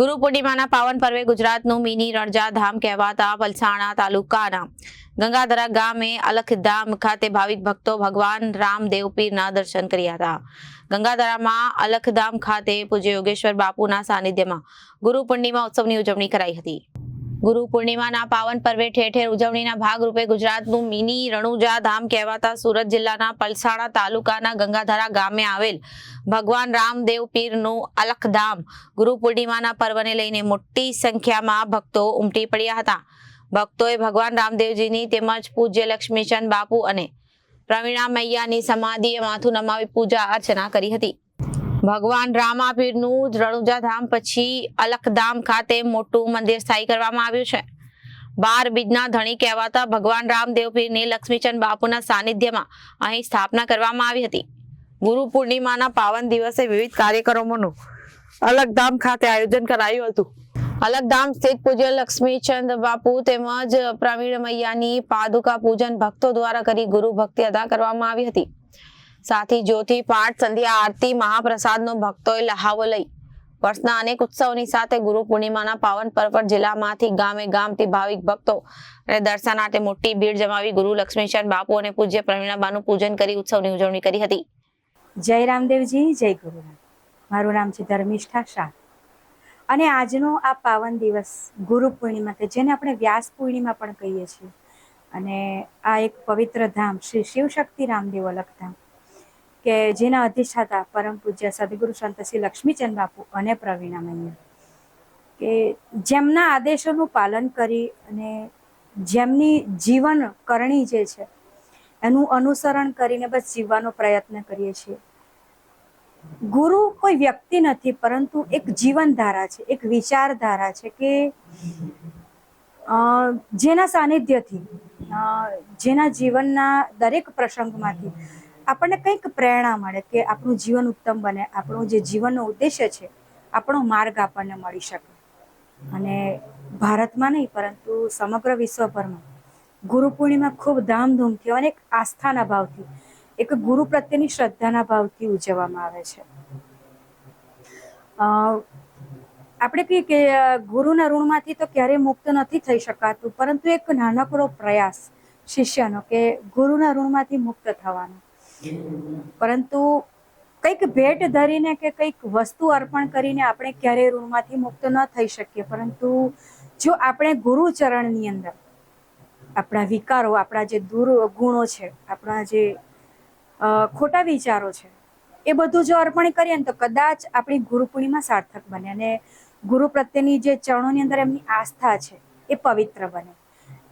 ગુરુ પૂર્ણિમાના પાવન પર્વે ગુજરાતનું મિની રણજા ધામ કહેવાતા પલસાણા તાલુકાના ગંગાધરા ગામે અલખધામ ખાતે ભાવિક ભક્તો ભગવાન રામ દેવપીરના દર્શન કર્યા હતા. ગંગાધરામાં અલખધામ ખાતે પૂજ્ય યોગેશ્વર બાપુના સાનિધ્યમાં ગુરુ પૂર્ણિમા ઉત્સવની ઉજવણી કરાઈ હતી. ગુરુ પૂર્ણિમાના પાવન પર્વે ઠેર ઠેર ઉજવણીના ભાગરૂપે ગુજરાતનું મિની રણુજા ધામ કહેવાતા સુરત જિલ્લાના પલસાણા તાલુકાના ગંગાધારા ગામે આવેલ ભગવાન રામદેવ પીરનું અલખધામ ગુરુ પૂર્ણિમાના પર્વને લઈને મોટી સંખ્યામાં ભક્તો ઉમટી પડ્યા હતા. ભક્તોએ ભગવાન રામદેવજીની તેમજ પૂજ્ય લક્ષ્મીચંદ બાપુ અને પ્રવીણા મૈયાની સમાધિએ માથું નમાવી પૂજા અર્ચના કરી હતી. ભગવાન રામાપીરનું રણુજા ધામ પછી અલખધામ ખાતે મોટું મંદિર સ્થાયી કરવામાં આવ્યું છે. બાર બીજના ધણી કહેવાતા ભગવાન રામદેવ પીરની લક્ષ્મીચંદ બાપુના સાનિધ્યમાં અહીં સ્થાપના કરવામાં આવી હતી. ગુરુ પૂર્ણિમાના પાવન દિવસે વિવિધ કાર્યક્રમોનું અલગધામ ખાતે આયોજન કરાયું હતું. અલગધામ સ્થિત પૂજ્ય લક્ષ્મીચંદ બાપુ તેમજ પ્રવીણ મૈયાની પાદુકા પૂજન ભક્તો દ્વારા કરી ગુરુ ભક્તિ અદા કરવામાં આવી હતી. સાથી જ્યોતિ પાઠ સંધ્યા, આરતી, મહાપ્રસાદનો ભક્તોએ લહાવો લઈ. વર્ષના અનેક ઉત્સવની સાથે ગુરુ પૂર્ણિમાના પાવન પર્વ પર જિલ્લામાંથી ગામે ગામથી ભાવિક ભક્તો અને દર્શનાર્થે મોટી ભીડ જમાવી ગુરુ લક્ષ્મીચંદ બાપુ અને પૂજ્ય પ્રવીણાબાનું પૂજન કરી ઉત્સવની ઉજવણી કરી હતી. જય રામદેવજી, જય ગુરુરામ મારું નામ છે ધર્મિષ્ઠા શાહ. અને આજનો આ પાવન દિવસ ગુરુ પૂર્ણિમા કે જેને આપણે વ્યાસ પૂર્ણિમા પણ કહીએ છીએ. અને આ એક પવિત્ર ધામ શ્રી શિવશક્તિ રામદેવ અલગધામ કે જેના અધિષ્ઠાતા પરમ પૂજ્ય સદગુરુ સંત શ્રી લક્ષ્મીચંદ બાપુ અને પ્રવીણા મૈયા કે જેમના આદેશોનું પાલન કરી અને જેમની જીવન કરણી જે છે, એનું અનુસરણ કરીને બસ જીવવાનો પ્રયત્ન કરીએ છીએ. ગુરુ કોઈ વ્યક્તિ નથી, પરંતુ એક જીવનધારા છે, એક વિચારધારા છે કે જેના સાનિધ્યથી જેના જીવનના દરેક પ્રસંગમાંથી આપણને કંઈક પ્રેરણા મળે કે આપણું જીવન ઉત્તમ બને, આપણું જે જીવનનો ઉદ્દેશ્ય છે, આપણો માર્ગ આપણને મળી શકે. અને ભારતમાં નહીં, પરંતુ સમગ્ર વિશ્વભરમાં ગુરુ પૂર્ણિમા ખૂબ ધામધૂમથી અને એક આસ્થાના ભાવથી, એક ગુરુ પ્રત્યેની શ્રદ્ધાના ભાવથી ઉજવવામાં આવે છે. આપણે કહીએ કે ગુરુના ઋણમાંથી તો ક્યારેય મુક્ત નથી થઈ શકાતું, પરંતુ એક નાનકડો પ્રયાસ શિષ્યનો કે ગુરુના ઋણમાંથી મુક્ત થવાનો. પરંતુ કંઈક ભેટ ધરીને કે કંઈક વસ્તુ અર્પણ કરીને આપણે ક્યારેય ઋણમાંથી મુક્ત ન થઈ શકીએ. પરંતુ જો આપણે ગુરુ ચરણની અંદર આપણા વિકારો, આપણા જે દુર્ગુણો છે, આપણા જે ખોટા વિચારો છે, એ બધું જો અર્પણ કરીએ ને તો કદાચ આપણી ગુરુ પૂર્ણિમા સાર્થક બને અને ગુરુ પ્રત્યેની જે ચરણોની અંદર એમની આસ્થા છે, એ પવિત્ર બને.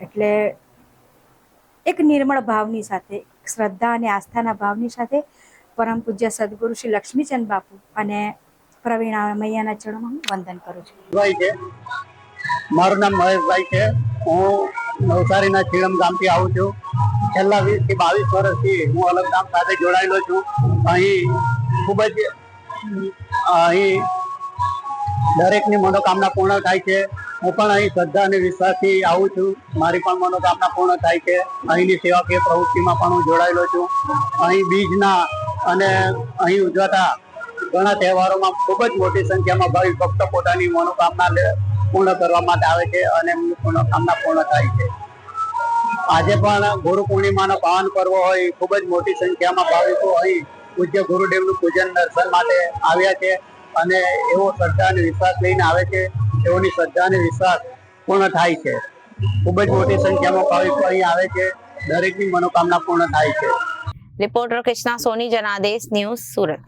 એટલે એક નિર્મળ ભાવની સાથે શ્રદ્ધા અને આસ્થાના ભાવની સાથે પરમ પૂજ્ય સદગુરુ શ્રી લક્ષ્મીચંદ બાપુ અને પ્રવીણા મૈયાના ચરણમાં હું વંદન કરું છું. છે. મારું નામ મહેશભાઈ છે. હું નવસારીના ચીડમ ગામથી આવું છું. છેલ્લા વીસથી બાવીસ વર્ષથી હું અલગ ગામ સાથે જોડાયેલો છું. અહીં ખૂબ જ અહીં દરેકની મનોકામના પૂર્ણ થાય છે. હું પણ અહીં શ્રદ્ધા અને વિશ્વાસથી આવું છું. મારી પણ મનોકામના પૂર્ણ થાય છે. અહીંની સેવાકીય પ્રવૃત્તિમાં પણ હું જોડાયેલો છું. અહીં બીજના અને અહીં ઉજવાતા ઘણા તહેવારોમાં ખૂબ જ મોટી સંખ્યામાં ભાવિક ભક્તો પોતાની મનોકામના પૂર્ણ કરવા માટે આવે છે અને એમની મનોકામના પૂર્ણ થાય છે. આજે પણ ગુરુ પૂર્ણિમાનો પાવન પર્વ હોય ખૂબ જ મોટી સંખ્યામાં ભાવિકો અહીં પૂજ્ય ગુરુદેવનું પૂજન દર્શન માટે આવ્યા છે. અને એવો શ્રદ્ધા અને વિશ્વાસ લઈને આવે છે તેઓની શ્રદ્ધા અને વિશ્વાસ પૂર્ણ થાય છે. ખૂબ જ મોટી સંખ્યામાં ભાવિકો અહીં આવે છે, દરેકની મનોકામના પૂર્ણ થાય છે. Reporter Krishna Soni, Janadesh news Surat.